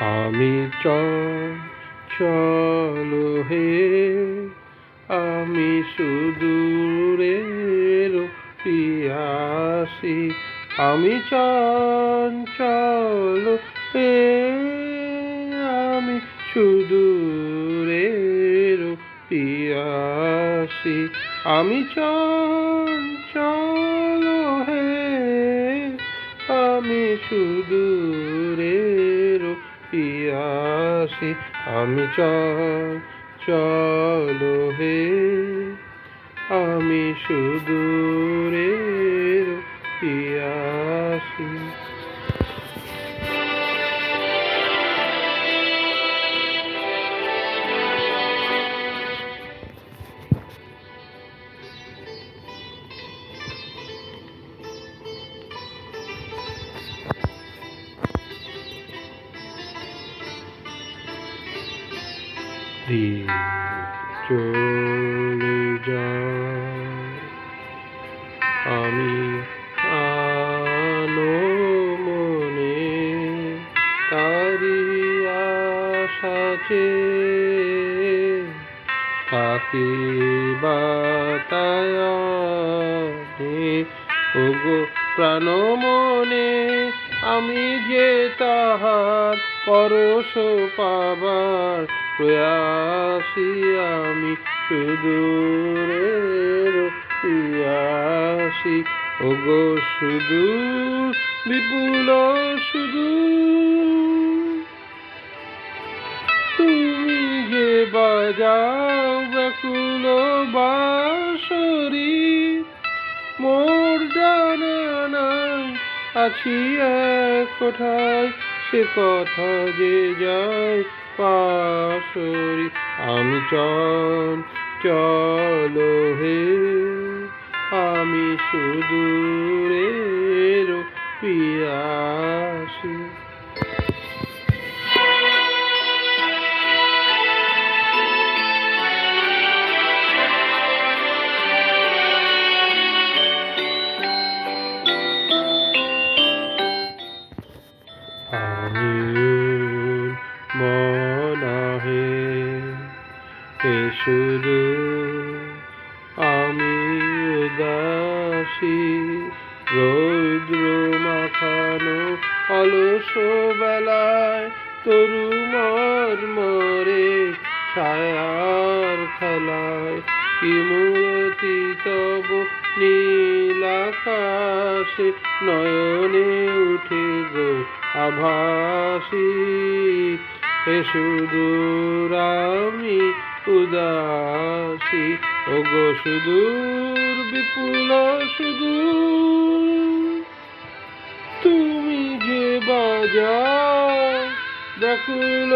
আমি চল হে, আমি সুদূরের পিয়াসি, আমি চঞ্চল হে, আমি সুদূরের পিয়াসি, আমি চঞ্চল হে, আমি সুদূরের পিয়াসি আমি চল চলো হে আমি সুদূরে পিয়াসি। দিন চলে যায় আমি আনো মনে তারি আশাচে তাকে বাতায়ানে ওগো প্রাণ মনে আমি যে তাহার পরশ পাবার প্রয়াসী, আমি সুদূরের পিয়াসী। ওগো সুদূর, বিপুল সুদূর। তুমি যে বাজাও ব্যাকুল জানা নাই আছি এক কোঠায়, সে কথা যে যায় পাশরি। আমি চল, চলো হে, আমি সুদূরের পিয়াসী। এ শুধু আমি উদাসী রৌদ্র মাখানো অলস বেলায় তরু মরে ছায়ার খেলায় কি মূর্তি তব নীলাকাশে নয়নে উঠে গো আভাসী। হে সুদূর আমি উদাসী। গো সুদূর, বিপুল সুদূর। তুমি যে বাজাও ব্যাকুল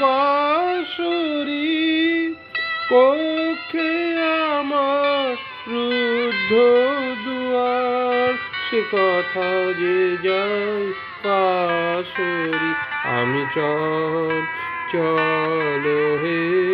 বাঁশরি, কক্ষে আমার রুদ্ধ দুয়ার, সে কথা যে যায় পাশরি আমি চল, চলো হে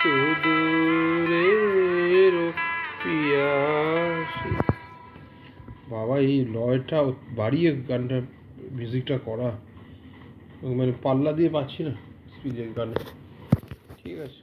সুদূরের পিয়াসি। বাবা, এই লয়টা বাড়িয়ে গানটা মিউজিকটা করা। মানে পাল্লা দিয়ে পাচ্ছি না গান। ঠিক আছে।